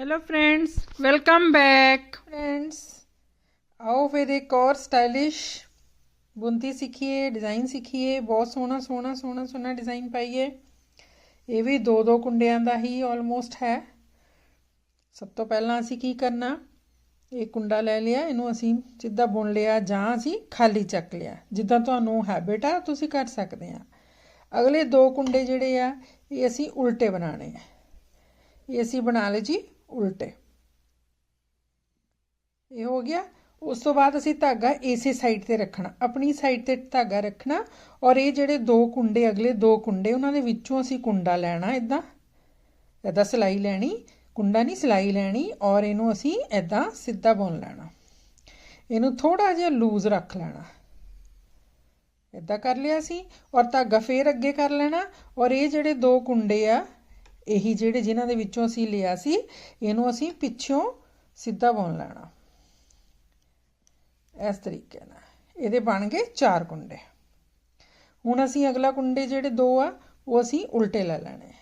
Hello friends welcome back friends ਆਓ ਫਿਰ ਇੱਕ ਹੋਰ ਸਟਾਈਲਿਸ਼ ਬੁੰਤੀ ਸਿੱਖੀਏ ਡਿਜ਼ਾਈਨ ਸਿੱਖੀਏ ਬਹੁਤ ਸੋਹਣਾ ਸੋਹਣਾ ਸੋਹਣਾ ਸੋਹਣਾ ਡਿਜ਼ਾਈਨ ਪਾਈਏ ਇਹ ਵੀ ਦੋ ਦੋ ਕੁੰਡਿਆਂ ਦਾ ਹੀ ਆਲਮੋਸਟ ਹੈ ਸਭ ਤੋਂ ਪਹਿਲਾਂ ਅਸੀਂ ਕੀ ਕਰਨਾ ਇਹ ਕੁੰਡਾ ਲੈ ਲਿਆ ਇਹਨੂੰ ਅਸੀਂ ਸਿੱਧਾ ਬੁਣ ਲਿਆ ਜਾਂ ਅਸੀਂ ਖਾਲੀ ਚੱਕ ਲਿਆ ਜਿੱਦਾਂ ਤੁਹਾਨੂੰ ਹੈਬਿਟ ਆ ਤੁਸੀਂ ਕਰ ਸਕਦੇ ਆ ਅਗਲੇ ਦੋ ਕੁੰਡੇ ਜਿਹੜੇ ਆ ਇਹ ਅਸੀਂ ਉਲਟੇ ਬਣਾਣੇ ਆ ਇਹ ਅਸੀਂ ਬਣਾ ਲਏ ਜੀ ਉਲਟੇ। ਇਹ ਹੋ ਗਿਆ। ਉਸ ਤੋਂ ਬਾਅਦ ਅਸੀਂ ਧਾਗਾ ਇਸੇ ਸਾਈਡ ਤੇ ਰੱਖਣਾ। ਆਪਣੀ ਸਾਈਡ ਤੇ ਧਾਗਾ ਰੱਖਣਾ ਔਰ ਇਹ ਜਿਹੜੇ ਦੋ ਕੁੰਡੇ, ਅਗਲੇ ਦੋ ਕੁੰਡੇ, ਉਹਨਾਂ ਦੇ ਵਿੱਚੋਂ ਅਸੀਂ ਕੁੰਡਾ ਲੈਣਾ ਇਦਾਂ ਇਦਾਂ ਸਿਲਾਈ ਲੈਣੀ, ਕੁੰਡਾ ਨਹੀਂ, ਸਿਲਾਈ ਲੈਣੀ ਔਰ ਇਹਨੂੰ ਅਸੀਂ ਇਦਾਂ ਸਿੱਧਾ ਬੁਣ ਲੈਣਾ। ਇਹਨੂੰ ਥੋੜਾ ਜਿਹਾ ਲੂਜ਼ ਰੱਖ ਲੈਣਾ। ਇਦਾਂ ਕਰ ਲਿਆ ਸੀ ਔਰ ਧਾਗਾ ਫੇਰ ਅੱਗੇ ਕਰ ਲੈਣਾ ਔਰ ਇਹ ਜਿਹੜੇ ਦੋ ਕੁੰਡੇ ਆ ਇਹੀ ਜਿਹੜੇ ਜਿਨ੍ਹਾਂ ਦੇ ਵਿੱਚੋਂ ਅਸੀਂ ਲਿਆ ਸੀ, ਇਹਨੂੰ ਅਸੀਂ ਪਿੱਛੋਂ ਸਿੱਧਾ ਬੁਣ ਲੈਣਾ। ਇਸ ਤਰੀਕੇ ਨਾਲ। ਇਹਦੇ ਬਣ ਗਏ ਚਾਰ ਕੁੰਡੇ। ਹੁਣ ਅਸੀਂ ਅਗਲਾ ਕੁੰਡੇ ਜਿਹੜੇ ਦੋ ਆ, ਉਹ ਅਸੀਂ ਉਲਟੇ ਲੈ ਲੈਣੇ।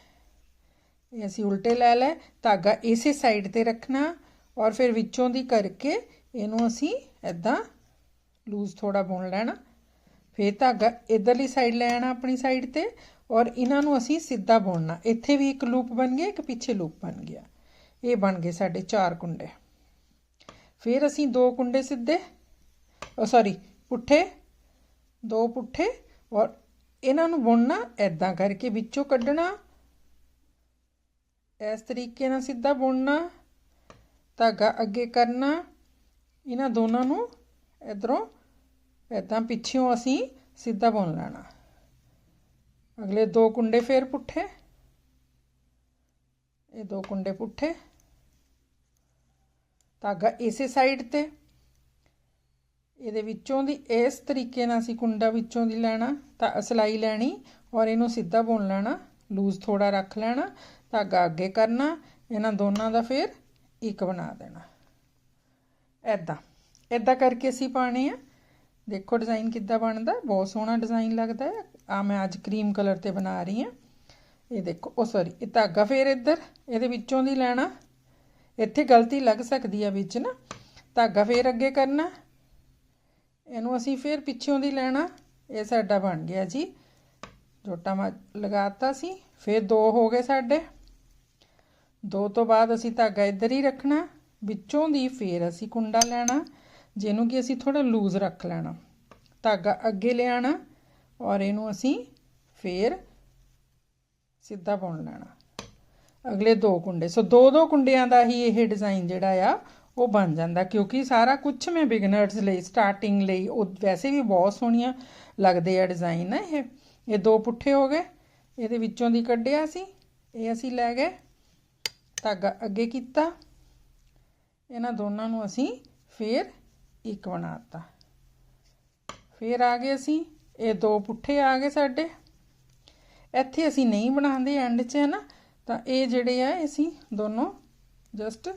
ਇਹ ਅਸੀਂ ਉਲਟੇ ਲੈ ਲੈ ਧਾਗਾ ਇਸੇ ਸਾਈਡ ਤੇ ਰੱਖਣਾ ਔਰ ਫਿਰ ਵਿੱਚੋਂ ਦੀ ਕਰਕੇ ਇਹਨੂੰ ਅਸੀਂ ਐਦਾਂ ਲੂਜ਼ ਥੋੜਾ ਬੁਣ ਲੈਣਾ। ਫਿਰ ਧਾਗਾ ਇਧਰਲੀ ਸਾਈਡ ਲੈ ਆਣਾ ਆਪਣੀ ਸਾਈਡ ਤੇ ਔਰ ਇਹਨਾਂ ਨੂੰ ਅਸੀਂ ਸਿੱਧਾ ਬੁਣਨਾ ਇੱਥੇ ਵੀ ਇੱਕ ਲੂਪ ਬਣ ਗਿਆ, ਇੱਕ ਪਿੱਛੇ ਲੂਪ ਬਣ ਗਿਆ। ਇਹ ਬਣ ਗਏ ਸਾਡੇ ਚਾਰ ਕੁੰਡੇ। ਫਿਰ ਅਸੀਂ ਦੋ ਕੁੰਡੇ ਸਿੱਧੇ ਉਹ ਸੌਰੀ ਪੁੱਠੇ, ਦੋ ਪੁੱਠੇ ਔਰ ਇਹਨਾਂ ਨੂੰ ਬੁਣਨਾ ਐਦਾਂ ਕਰਕੇ ਵਿੱਚੋਂ ਕੱਢਣਾ। ਇਸ ਤਰੀਕੇ ਨਾਲ ਸਿੱਧਾ ਬੁਣਨਾ, ਧਾਗਾ ਅੱਗੇ ਕਰਨਾ, ਇਹਨਾਂ ਦੋਨਾਂ ਨੂੰ ਇਧਰੋਂ ਐਦਾਂ ਪਿੱਛੋਂ ਅਸੀਂ ਸਿੱਧਾ ਬੁਣ ਲੈਣਾ। ਅਗਲੇ ਦੋ ਕੁੰਡੇ ਫੇਰ ਪੁੱਠੇ। ਇਹ ਦੋ ਕੁੰਡੇ ਪੁੱਠੇ। ਧਾਗਾ ਇਸੇ ਸਾਈਡ ਤੇ। ਇਹਦੇ ਵਿੱਚੋਂ ਦੀ ਇਸ ਤਰੀਕੇ ਨਾਲ ਅਸੀਂ ਕੁੰਡਾ ਵਿੱਚੋਂ ਦੀ ਲੈਣਾ, ਤਾਂ ਸਿਲਾਈ ਲੈਣੀ ਔਰ ਇਹਨੂੰ ਸਿੱਧਾ ਬੁਣ ਲੈਣਾ ਲੂਜ਼ ਥੋੜਾ ਰੱਖ ਲੈਣਾ, ਧਾਗਾ ਅੱਗੇ ਕਰਨਾ, ਇਹਨਾਂ ਦੋਨਾਂ ਦਾ ਫਿਰ ਇੱਕ ਬਣਾ ਦੇਣਾ। ਐਦਾਂ ਐਦਾਂ ਕਰਕੇ ਅਸੀਂ ਪਾਣੇ ਆ। ਦੇਖੋ ਡਿਜ਼ਾਈਨ ਕਿੱਦਾਂ ਬਣਦਾ, ਬਹੁਤ ਸੋਹਣਾ ਡਿਜ਼ਾਈਨ ਲੱਗਦਾ ਹੈ। ਆ ਮੈਂ ਅੱਜ ਕਰੀਮ ਕਲਰ ਤੇ ਬਣਾ ਰਹੀ ਹਾਂ। ਇਹ ਦੇਖੋ, ਉਹ ਸੌਰੀ ਇਹ ਧਾਗਾ ਫੇਰ ਇੱਧਰ, ਇਹਦੇ ਵਿੱਚੋਂ ਦੀ ਲੈਣਾ। ਇੱਥੇ ਗਲਤੀ ਲੱਗ ਸਕਦੀ ਆ ਵਿੱਚ ਨਾ। ਧਾਗਾ ਫੇਰ ਅੱਗੇ ਕਰਨਾ। ਇਹਨੂੰ ਅਸੀਂ ਫੇਰ ਪਿੱਛੋਂ ਦੀ ਲੈਣਾ। ਇਹ ਸਾਡਾ ਬਣ ਗਿਆ ਜੀ। ਜੋਟਾ ਮੈਂ ਲਗਾਤਾ ਸੀ, ਫੇਰ ਦੋ ਹੋ ਗਏ ਸਾਡੇ। ਦੋ ਤੋਂ ਬਾਅਦ ਅਸੀਂ ਧਾਗਾ ਇੱਧਰ ਹੀ ਰੱਖਣਾ। ਵਿੱਚੋਂ ਦੀ ਫੇਰ ਅਸੀਂ ਕੁੰਡਾ ਲੈਣਾ। ਜਿਹਨੂੰ ਕਿ ਅਸੀਂ ਥੋੜਾ ਲੂਜ਼ ਰੱਖ ਲੈਣਾ। ਧਾਗਾ ਅੱਗੇ ਲਿਆਣਾ ਔਰ ਇਹਨੂੰ ਅਸੀਂ ਫੇਰ ਸਿੱਧਾ ਬੁਣ ਲੈਣਾ। ਅਗਲੇ ਦੋ ਕੁੰਡੇ। ਸੋ ਦੋ ਦੋ ਕੁੰਡਿਆਂ ਦਾ ਹੀ ਇਹ ਡਿਜ਼ਾਈਨ ਜਿਹੜਾ ਆ, ਉਹ ਬਣ ਜਾਂਦਾ ਕਿਉਂਕਿ ਸਾਰਾ ਕੁਝ ਮੈਂ ਬਿਗਨਰਸ ਲਈ ਸਟਾਰਟਿੰਗ ਲਈ, ਉਹ ਵੈਸੇ ਵੀ ਬਹੁਤ ਸੋਹਣੀਆਂ ਲੱਗਦੇ ਆ ਡਿਜ਼ਾਈਨ ਇਹ। ਇਹ ਦੋ ਪੁੱਠੇ ਹੋ ਗਏ। ਇਹਦੇ ਵਿੱਚੋਂ ਦੀ ਕੱਢਿਆ ਸੀ। ਇਹ ਅਸੀਂ ਲੈ ਗਏ। ਧਾਗਾ ਅੱਗੇ ਕੀਤਾ। ਇਹਨਾਂ ਦੋਨਾਂ ਨੂੰ ਅਸੀਂ ਫੇਰ ਇੱਕ ਬਣਾਤਾ। ਫਿਰ ਆ ਗਏ ਅਸੀਂ, ਇਹ ਦੋ ਪੁੱਠੇ ਆ ਗਏ ਸਾਡੇ। ਇੱਥੇ ਅਸੀਂ ਨਹੀਂ ਬਣਾਉਂਦੇ ਐਂਡ 'ਚ ਹੈ ਨਾ ਤਾਂ ਇਹ ਜਿਹੜੇ ਆ ਅਸੀਂ ਦੋਨੋਂ ਜਸਟ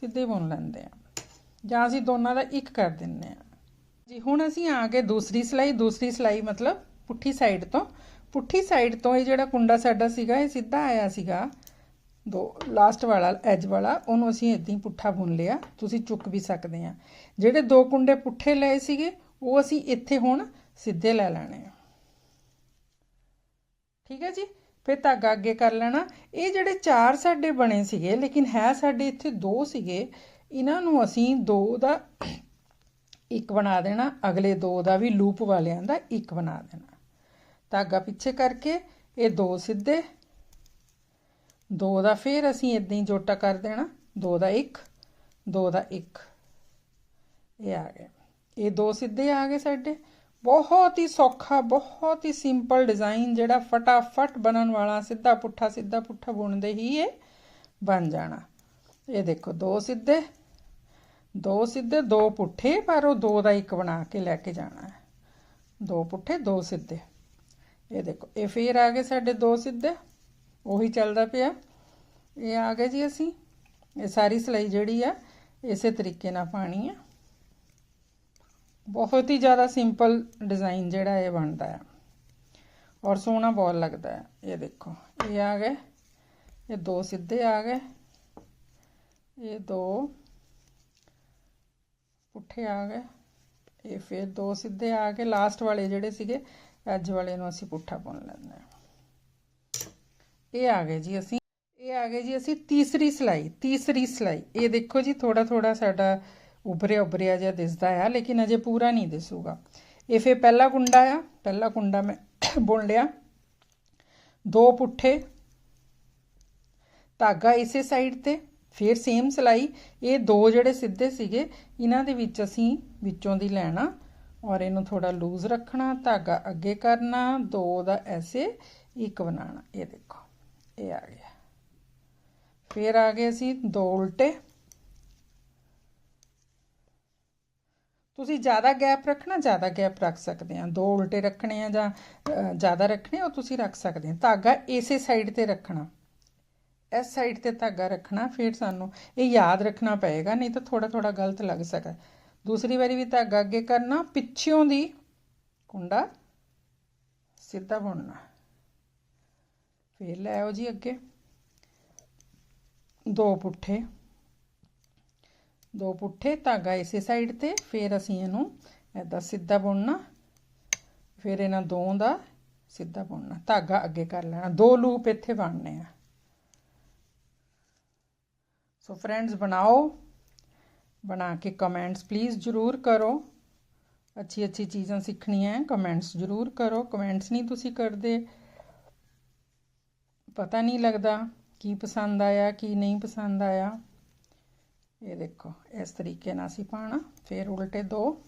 ਸਿੱਧੇ ਬੁਣ ਲੈਂਦੇ ਆ। ਜਾਂ ਅਸੀਂ ਦੋਨਾਂ ਦਾ ਇੱਕ ਕਰ ਦਿੰਨੇ ਆ। ਜੀ, ਹੁਣ ਅਸੀਂ ਆ ਗਏ ਦੂਸਰੀ ਸਲਾਈ। ਦੂਸਰੀ ਸਲਾਈ ਮਤਲਬ ਪੁੱਠੀ ਸਾਈਡ ਤੋਂ। ਪੁੱਠੀ ਸਾਈਡ ਤੋਂ ਇਹ ਜਿਹੜਾ ਕੁੰਡਾ ਸਾਡਾ ਸੀਗਾ, ਇਹ ਸਿੱਧਾ ਆਇਆ ਸੀਗਾ। ਦੋ ਲਾਸਟ ਵਾਲਾ ਐਜ ਵਾਲਾ, ਉਹਨੂੰ ਅਸੀਂ ਇਦਾਂ ਹੀ ਪੁੱਠਾ ਬੁਣ ਲਿਆ। ਤੁਸੀਂ ਚੁੱਕ ਵੀ ਸਕਦੇ ਆ। ਜਿਹੜੇ ਦੋ ਕੁੰਡੇ ਪੁੱਠੇ ਲਏ ਸੀਗੇ, ਉਹ ਅਸੀਂ ਇੱਥੇ ਹੁਣ ਸਿੱਧੇ ਲੈ ਲੈਣੇ ਆ। ਠੀਕ ਹੈ ਜੀ? ਫਿਰ ਧਾਗਾ ਅੱਗੇ ਕਰ ਲੈਣਾ। ਇਹ ਜਿਹੜੇ ਚਾਰ ਸਾਡੇ ਬਣੇ ਸੀਗੇ, ਲੇਕਿਨ ਹੈ ਸਾਡੇ ਇੱਥੇ ਦੋ ਸੀਗੇ। ਇਹਨਾਂ ਨੂੰ ਅਸੀਂ ਦੋ ਦਾ ਇੱਕ ਬਣਾ ਦੇਣਾ, ਅਗਲੇ ਦੋ ਦਾ ਵੀ ਲੂਪ ਵਾਲਿਆਂ ਦਾ ਇੱਕ ਬਣਾ ਦੇਣਾ। ਧਾਗਾ ਪਿੱਛੇ ਕਰਕੇ, ਇਹ ਦੋ ਸਿੱਧੇ ਦੋ ਦਾ ਫਿਰ ਅਸੀਂ ਇਦਾਂ ਹੀ ਜੋਟਾ ਕਰ ਦੇਣਾ, ਦੋ ਦਾ ਇੱਕ, ਦੋ ਦਾ ਇੱਕ। ਇਹ ਆ ਗਿਆ। ਇਹ ਦੋ ਸਿੱਧੇ ਆ ਗਏ ਸਾਡੇ। ਬਹੁਤ ਹੀ ਸੌਖਾ, ਬਹੁਤ ਹੀ ਸਿੰਪਲ ਡਿਜ਼ਾਈਨ ਜਿਹੜਾ ਫਟਾਫਟ ਬਣਨ ਵਾਲਾ, ਸਿੱਧਾ ਪੁੱਠਾ ਸਿੱਧਾ ਪੁੱਠਾ ਬੁਣਦੇ ਹੀ ਇਹ ਬਣ ਜਾਣਾ। ਇਹ ਦੇਖੋ, ਦੋ ਸਿੱਧੇ ਦੋ ਸਿੱਧੇ, ਦੋ ਪੁੱਠੇ, ਪਰ ਉਹ ਦੋ ਦਾ ਇੱਕ ਬਣਾ ਕੇ ਲੈ ਕੇ ਜਾਣਾ ਹੈ। ਦੋ ਪੁੱਠੇ, ਦੋ ਸਿੱਧੇ। ਇਹ ਦੇਖੋ, ਇਹ ਫੇਰ ਆ ਗਏ ਸਾਡੇ ਦੋ ਸਿੱਧੇ। ਉਹੀ ਚੱਲਦਾ ਪਿਆ। ਇਹ ਆ ਗਏ ਜੀ ਅਸੀਂ। ਇਹ ਸਾਰੀ ਸਲਾਈ ਜਿਹੜੀ ਆ, ਇਸੇ ਤਰੀਕੇ ਨਾਲ ਪਾਣੀ ਆ। ਬਹੁਤ ਹੀ ਜ਼ਿਆਦਾ ਸਿੰਪਲ ਡਿਜ਼ਾਈਨ ਜਿਹੜਾ ਇਹ ਬਣਦਾ ਆ। ਔਰ ਸੋਹਣਾ ਬਹੁਤ ਲੱਗਦਾ ਹੈ ਇਹ ਦੇਖੋ, ਇਹ ਆ ਗਏ। ਇਹ ਦੋ ਸਿੱਧੇ ਆ ਗਏ। ਇਹ ਦੋ ਪੁੱਠੇ ਆ ਗਏ। ਇਹ ਫਿਰ ਦੋ ਸਿੱਧੇ ਆ ਕੇ ਲਾਸਟ ਵਾਲੇ ਜਿਹੜੇ ਸੀਗੇ, ਅੱਜ ਵਾਲੇ ਨੂੰ ਅਸੀਂ ਪੁੱਠਾ ਬੁਣ ਲੈਂਦੇ ਹਾਂ ਇਹ ਆ ਗਏ ਜੀ ਅਸੀਂ, ਇਹ ਆ ਗਏ ਜੀ ਅਸੀਂ ਤੀਸਰੀ ਸਲਾਈ ਤੀਸਰੀ ਸਲਾਈ। ਇਹ ਦੇਖੋ ਜੀ ਥੋੜਾ ਥੋੜਾ ਸਾਡਾ ਉਭਰਿਆ ਉਭਰਿਆ ਜਿਹਾ ਦਿਸਦਾ ਆ, ਲੇਕਿਨ ਅਜੇ ਪੂਰਾ ਨਹੀਂ ਦਿਸੂਗਾ। ਇਹ ਫਿਰ ਪਹਿਲਾ ਕੁੰਡਾ ਆ, ਪਹਿਲਾ ਕੁੰਡਾ ਮੈਂ ਬੁਣ ਲਿਆ। ਦੋ ਪੁੱਠੇ, ਧਾਗਾ ਇਸੇ ਸਾਈਡ ਤੇ, ਫਿਰ ਸੇਮ ਸਲਾਈ। ਇਹ ਦੋ ਜਿਹੜੇ ਸਿੱਧੇ ਸੀਗੇ, ਇਹਨਾਂ ਦੇ ਵਿੱਚ ਅਸੀਂ ਵਿੱਚੋਂ ਦੀ ਲੈਣਾ ਔਰ ਇਹਨੂੰ ਥੋੜਾ ਲੂਜ਼ ਰੱਖਣਾ, ਧਾਗਾ ਅੱਗੇ ਕਰਨਾ, ਦੋ ਦਾ ਐਸੇ ਇੱਕ ਬਣਾਉਣਾ। ਇਹ ਦੇਖੋ। ਇਹ ਆ ਗਿਆ। ਫਿਰ ਆ ਗਏ ਅਸੀਂ ਦੋ ਉਲਟੇ। ਤੁਸੀਂ ਜ਼ਿਆਦਾ ਗੈਪ ਰੱਖਣਾ, ਜ਼ਿਆਦਾ ਗੈਪ ਰੱਖ ਸਕਦੇ ਆ। ਦੋ ਉਲਟੇ ਰੱਖਣੇ ਆ ਜਾਂ ਜ਼ਿਆਦਾ ਰੱਖਣੇ ਉਹ ਤੁਸੀਂ ਰੱਖ ਸਕਦੇ ਆ। ਧਾਗਾ ਇਸੇ ਸਾਈਡ ਤੇ ਰੱਖਣਾ। ਇਸ ਸਾਈਡ ਤੇ ਧਾਗਾ ਰੱਖਣਾ, ਫਿਰ ਸਾਨੂੰ ਇਹ ਯਾਦ ਰੱਖਣਾ ਪਏਗਾ, ਨਹੀਂ ਤਾਂ ਥੋੜਾ ਥੋੜਾ ਗਲਤ ਲੱਗ ਸਕਦਾ। ਦੂਸਰੀ ਵਾਰੀ ਵੀ ਧਾਗਾ ਅੱਗੇ ਕਰਨਾ ਪਿੱਛੋਂ ਦੀ ਕੁੰਡਾ ਸਿੱਧਾ ਬੁਣਨਾ। ਫਿਰ ਲੈ ਆਓ ਜੀ ਅੱਗੇ। ਦੋ ਪੁੱਠੇ। ਦੋ ਪੁੱਠੇ ਧਾਗਾ ਇਸੇ ਸਾਈਡ ਤੇ, ਫਿਰ ਅਸੀਂ ਇਹਨੂੰ ਐਦਾਂ ਸਿੱਧਾ ਬੁਣਨਾ, ਫਿਰ ਇਹਨਾਂ ਦੋ ਦਾ ਸਿੱਧਾ ਬੁਣਨਾ। ਧਾਗਾ ਅੱਗੇ ਕਰ ਲੈਣਾ। ਦੋ ਲੂਪ ਇੱਥੇ ਬਣਨੇ ਆ। ਸੋ ਫਰੈਂਡਸ ਬਣਾਓ। ਬਣਾ ਕੇ ਕਮੈਂਟਸ ਪਲੀਜ਼ ਜ਼ਰੂਰ ਕਰੋ। ਅੱਛੀ ਅੱਛੀ ਚੀਜ਼ਾਂ ਸਿੱਖਣੀਆਂ ਹੈ ਕਮੈਂਟਸ ਜ਼ਰੂਰ ਕਰੋ। ਕਮੈਂਟਸ ਨਹੀਂ ਤੁਸੀਂ ਕਰਦੇ ਪਤਾ ਨਹੀਂ ਲੱਗਦਾ ਕੀ ਪਸੰਦ ਆਇਆ, ਕੀ ਨਹੀਂ ਪਸੰਦ ਆਇਆ। ਇਹ ਦੇਖੋ, ਇਸ ਤਰੀਕੇ ਨਾਲ ਅਸੀਂ ਪਾਣਾ ਫਿਰ ਉਲਟੇ ਦੋ।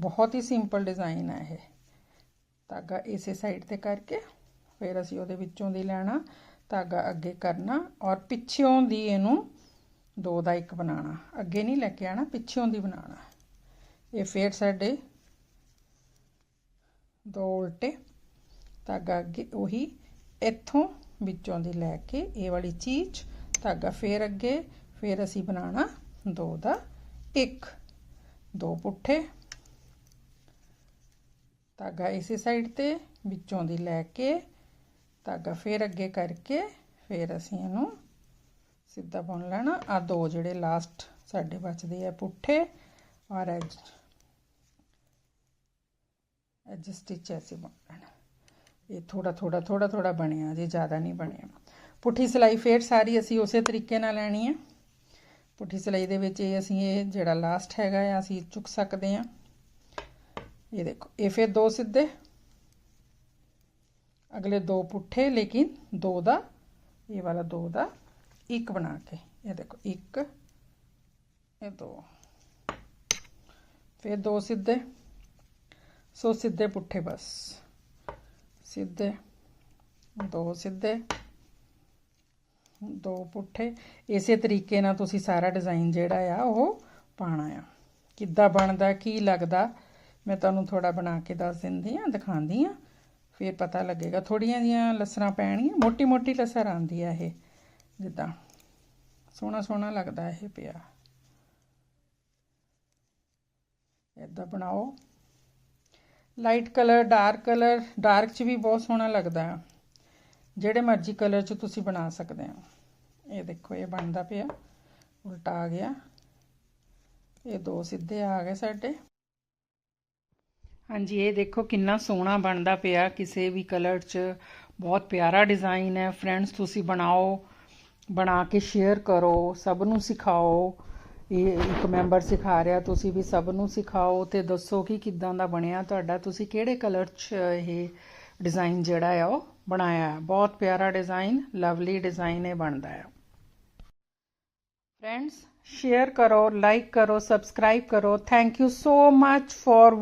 ਬਹੁਤ ਹੀ ਸਿੰਪਲ ਡਿਜ਼ਾਈਨ ਹੈ ਇਹ। ਧਾਗਾ ਇਸੇ ਸਾਈਡ ਤੇ ਕਰਕੇ, ਫਿਰ ਅਸੀਂ ਉਹਦੇ ਵਿੱਚੋਂ ਦੀ ਲੈਣਾ, ਧਾਗਾ ਅੱਗੇ ਕਰਨਾ ਔਰ ਪਿੱਛੋਂ ਦੀ ਇਹਨੂੰ ਦੋ ਦਾ ਇੱਕ ਬਣਾਉਣਾ। ਅੱਗੇ ਨਹੀਂ ਲੈ ਕੇ ਆਣਾ ਪਿੱਛੋਂ ਦੀ ਬਣਾਉਣਾ। ਇਹ ਫੇਰ ਸਾਡੇ ਦੋ ਉਲਟੇ। ਧਾਗਾ ਅੱਗੇ ਉਹੀ ਇੱਥੋਂ ਵਿੱਚੋਂ ਦੀ ਲੈ ਕੇ ਇਹ ਵਾਲੀ ਚੀਜ਼ ਧਾਗਾ ਫੇਰ ਅੱਗੇ, ਫੇਰ ਅਸੀਂ ਬਣਾਉਣਾ ਦੋ ਦਾ ਇੱਕ, ਦੋ ਪੁੱਠੇ। ਧਾਗਾ ਇਸੇ ਸਾਈਡ ਤੇ ਵਿੱਚੋਂ ਦੀ ਲੈ ਕੇ ਧਾਗਾ ਫੇਰ ਅੱਗੇ ਕਰਕੇ ਫੇਰ ਅਸੀਂ ਇਹਨੂੰ ਸਿੱਧਾ ਬੁਣ ਲੈਣਾ। ਆ ਦੋ ਜਿਹੜੇ ਲਾਸਟ ਸਾਡੇ ਬਚਦੇ ਆ ਪੁੱਠੇ ਔਰ ਐਜ ਐਜ ਸਟਿਚ ਐਸੇ ਬੁਣ ਲੈਣਾ। ਇਹ ਥੋੜਾ ਥੋੜਾ ਥੋੜਾ ਥੋੜਾ ਬਣਿਆ ਜੇ ਜ਼ਿਆਦਾ ਨਹੀਂ ਬਣਿਆ। ਪੁੱਠੀ ਸਿਲਾਈ ਫੇਰ ਸਾਰੀ ਅਸੀਂ ਉਸੇ ਤਰੀਕੇ ਨਾਲ ਲੈਣੀ ਹੈ ਪੁੱਠੀ ਸਿਲਾਈ ਦੇ ਵਿੱਚ ਇਹ ਅਸੀਂ ਇਹ ਜਿਹੜਾ ਲਾਸਟ ਹੈਗਾ ਆ, ਅਸੀਂ ਚੁੱਕ ਸਕਦੇ ਆ। ਇਹ ਦੇਖੋ, ਇਹ ਫਿਰ ਦੋ ਸਿੱਧੇ। ਅਗਲੇ ਦੋ ਪੁੱਠੇ, ਲੇਕਿਨ ਦੋ ਦਾ, ਇਹ ਵਾਲਾ ਦੋ ਦਾ ਇੱਕ ਬਣਾ ਕੇ। ਇਹ ਦੇਖੋ, ਇੱਕ, ਇਹ ਦੋ। ਫਿਰ ਦੋ ਸਿੱਧੇ। ਸੋ ਸਿੱਧੇ ਪੁੱਠੇ ਬਸ। ਸਿੱਧੇ, ਦੋ ਸਿੱਧੇ, ਦੋ ਪੁੱਠੇ। ਇਸੇ ਤਰੀਕੇ ਨਾਲ ਤੁਸੀਂ ਸਾਰਾ ਡਿਜ਼ਾਈਨ ਜਿਹੜਾ ਆ, ਉਹ ਪਾਣਾ ਆ। ਕਿੱਦਾਂ ਬਣਦਾ, ਕੀ ਲੱਗਦਾ, ਮੈਂ ਤੁਹਾਨੂੰ ਥੋੜਾ ਬਣਾ ਕੇ ਦੱਸ ਦਿੰਦੀ ਆ ਦਿਖਾਉਂਦੀ ਆ ਫਿਰ ਪਤਾ ਲੱਗੇਗਾ। ਥੋੜੀਆਂ ਜੀਆਂ ਲਸਰਾਂ ਪੈਣੀਆਂ ਮੋਟੀ ਮੋਟੀ ਲਸਰ ਆਂਦੀ ਆ ਇਹ, ਜਿੱਦਾਂ ਸੋਹਣਾ ਸੋਹਣਾ ਲੱਗਦਾ ਇਹ ਪਿਆ। ਇਦਾਂ ਬਣਾਓ। Light colour, dark colour, dark 'ਚ ਵੀ ਬਹੁਤ ਸੋਹਣਾ ਲੱਗਦਾ ਹੈ ਜਿਹੜੇ ਮਰਜ਼ੀ ਕਲਰ 'ਚ ਤੁਸੀਂ ਬਣਾ ਸਕਦੇ ਹੋ। ਇਹ ਦੇਖੋ, ਇਹ ਬਣਦਾ ਪਿਆ। ਉਲਟਾ ਆ ਗਿਆ। ਇਹ ਦੋ ਸਿੱਧੇ ਆ ਗਏ ਸਾਡੇ। ਹਾਂਜੀ, ਇਹ ਦੇਖੋ ਕਿੰਨਾ ਸੋਹਣਾ ਬਣਦਾ ਪਿਆ। ਕਿਸੇ ਵੀ ਕਲਰ 'ਚ ਬਹੁਤ ਪਿਆਰਾ ਡਿਜ਼ਾਈਨ ਹੈ। ਫਰੈਂਡਸ, ਤੁਸੀਂ ਬਣਾਓ, ਬਣਾ ਕੇ ਸ਼ੇਅਰ ਕਰੋ, ਸਭ ਨੂੰ ਸਿਖਾਓ। ਇਹ ਇੱਕ ਮੈਂਬਰ ਸਿਖਾ ਰਿਹਾ, ਤੁਸੀਂ ਵੀ ਸਭ ਨੂੰ ਸਿਖਾਓ ਤੇ ਦੱਸੋ ਕਿ ਕਿੱਦਾਂ ਦਾ ਬਣਿਆ ਤੁਹਾਡਾ, ਤੁਸੀਂ ਕਿਹੜੇ ਕਲਰ 'ਚ ਇਹ ਡਿਜ਼ਾਈਨ ਜਿਹੜਾ ਆ ਉਹ ਬਣਾਇਆ ਬਹੁਤ ਪਿਆਰਾ ਡਿਜ਼ਾਈਨ, ਲਵਲੀ ਡਿਜ਼ਾਈਨ ਇਹ ਬਣਦਾ ਹੈ ਫਰੈਂਡਸ ਸ਼ੇਅਰ ਕਰੋ ਲਾਈਕ ਕਰੋ ਸਬਸਕ੍ਰਾਈਬ ਕਰੋ। Thank you so much for